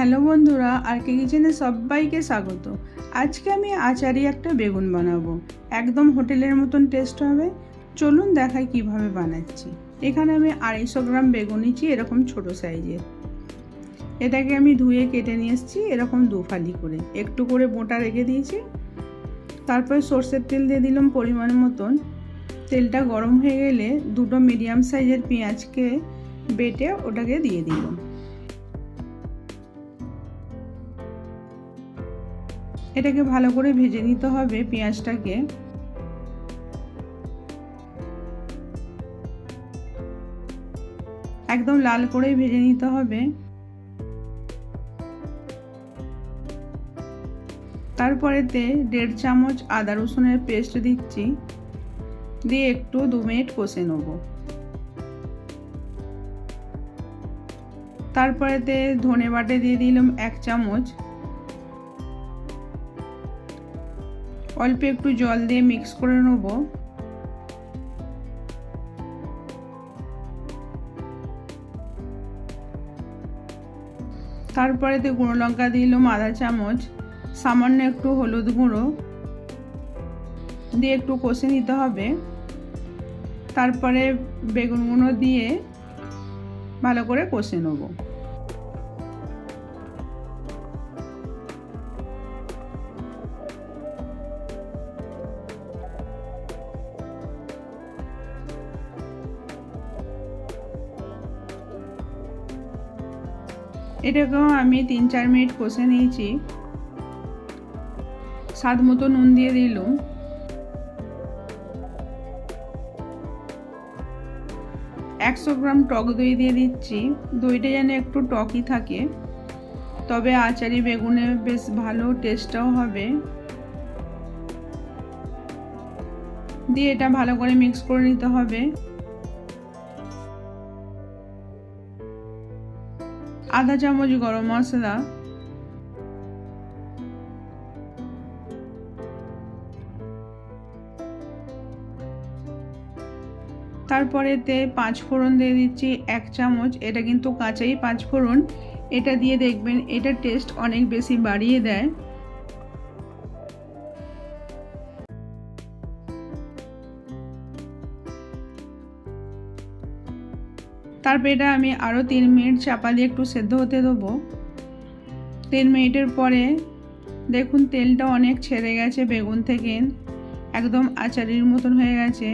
Hello বন্ধুরা, আর কে কিচেনে সবাইকে স্বাগত। আজকে আমি আচারি একটা বেগুন বানাবো। একদম হোটেলের মতন টেস্ট হবে। চলুন দেখাই কীভাবে বানাচ্ছি। এখানে আমি আড়াইশো গ্রাম বেগুন নিচ্ছি এরকম ছোট সাইজের এটাকে আমি ধুয়ে কেটে নিয়ে এসেছি, এরকম দু ফালি করে। একটু করে বোঁটা রেখে দিয়েছি। তারপরে সর্ষের তেল দিয়ে দিলাম পরিমাণ মতন। তেলটা গরম হয়ে গেলে দুটো মিডিয়াম সাইজের পেঁয়াজকে বেটে ওটাকে দিয়ে দিলাম। এটাকে ভালো করে ভেজে নিতে হবে পেঁয়াজটাকে। একদম লাল করে ভেজে নিতে হবে। তারপরেতে দেড় চামচ আদা রসুনের পেস্ট দিচ্ছি। দিয়ে একটু দু মিনিট কষে নেব। তারপরেতে ধনে বাটে দিয়ে দিলাম এক চামচ। অল্প একটু জল দিয়ে মিক্স করে নেব। তারপরেতে গুঁড়ো লঙ্কা দিলাম আধা চামচ, সামান্য একটু হলুদ গুঁড়ো। দিয়ে একটু কষে নিতে হবে। তারপরে বেগুন গুঁড়ো দিয়ে ভালো করে কষে নেব। এটাকেও আমি তিন চার মিনিট কষে নিয়েছি। স্বাদ মতো নুন দিয়ে দিলাম। একশো গ্রাম টক দই দিয়ে দিচ্ছি। দইটা যেন একটু টকই থাকে। তবে আচারি বেগুনে বেশ ভালো টেস্টটাও হবে। দিয়ে এটা ভালো করে মিক্স করে নিতে হবে। আধা চামচ গরম মশলা। তারপরেতে পাঁচ ফোড়ন দিয়ে দিচ্ছি, এক চামচ। এটা কিন্তু কাঁচাই পাঁচ ফোড়ন। এটা দিয়ে দেখবেন, এটা টেস্ট অনেক বেশি বাড়িয়ে দেয়। তারপর এটা আমি আরও তিন মিনিট চাপা দিয়ে একটু সেদ্ধ হতে দেবো। তিন মিনিটের পরে দেখুন তেলটা অনেক ছেড়ে গেছে বেগুন থেকে, একদম আচারির মতন হয়ে গেছে।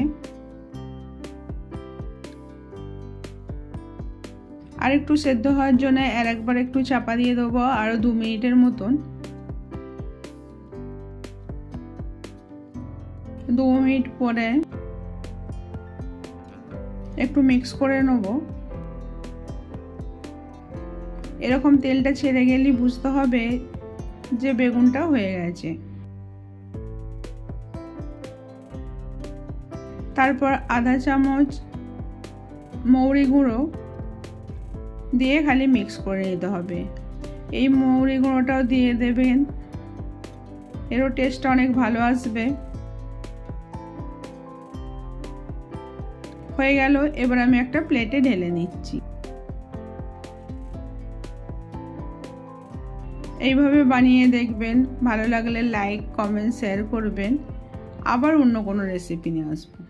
আর একটু সেদ্ধ হওয়ার জন্য আর একবার একটু চাপা দিয়ে দেবো আরও দু মিনিটের মতন। দু মিনিট পরে একটু মিক্স করে নেব। এরকম তেলটা ছেড়ে গেলেই বুঝতে হবে যে বেগুনটা হয়ে গেছে। তারপর আধা চামচ, মৌরি গুঁড়ো দিয়ে খালি মিক্স করে নিতে হবে। এই মৌরি গুঁড়োটাও দিয়ে দেবেন। এরও টেস্ট অনেক ভালো আসবে। হয়ে গেল, এবার আমি একটা প্লেটে ঢেলে নিচ্ছি। এইভাবে বানিয়ে দেখবেন। ভালো লাগলে লাইক কমেন্ট শেয়ার করবেন। আবার অন্য কোনো রেসিপি নিয়ে আসব।